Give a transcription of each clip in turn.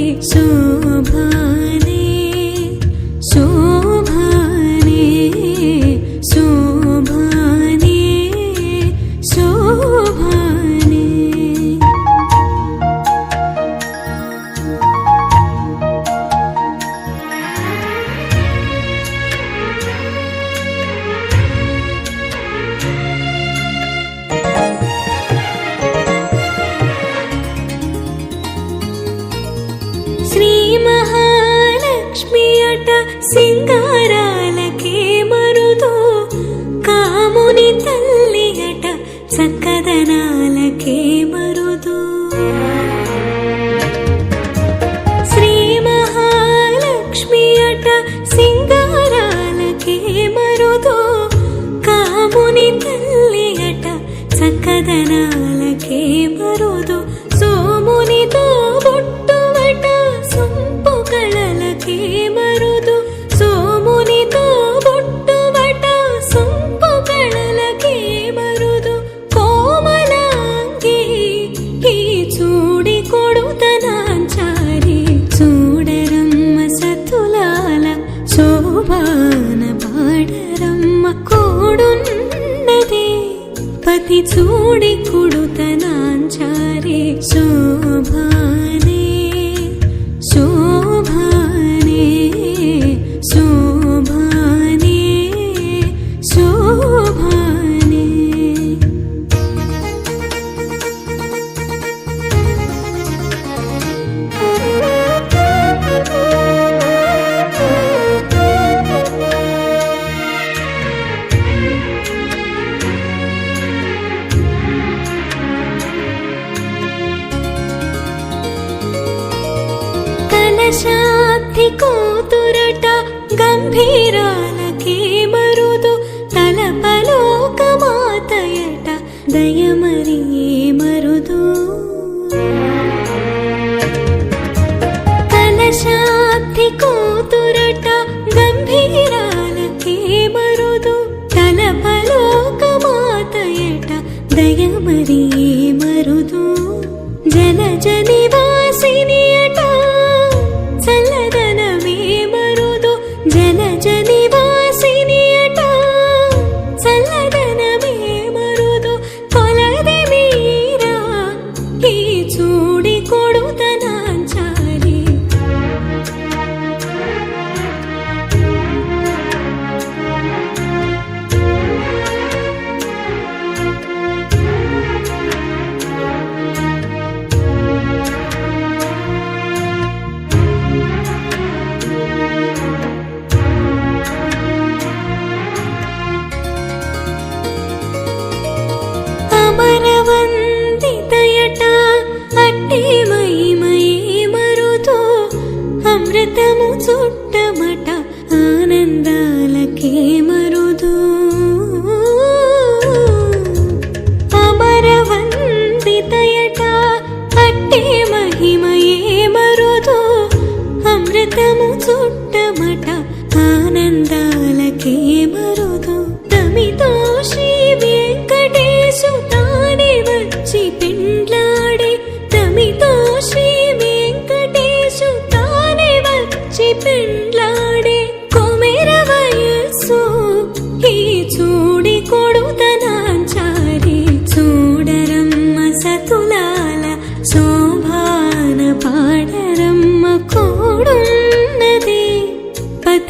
Soon. సింగారాలకే మరుదో. కాముని తల్లియట చక్కదనాలకే మరుదో. Shri Mahalakshmi అట సింగారాలకే మరుదో. కాముని తల్లియట చక్కదనాలకే మరు ಚೂಡಿ ಕುಡುತನಾಂಚಾರೆ so శాంతి కూతురట గంభీరాలకే మరుదు తలపలోకమాతయట దయమరియే మరు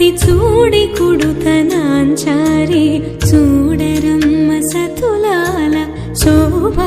కత్తి చూడి కుడుతనాంచారి చూడరమ్మ సతులాల శోభా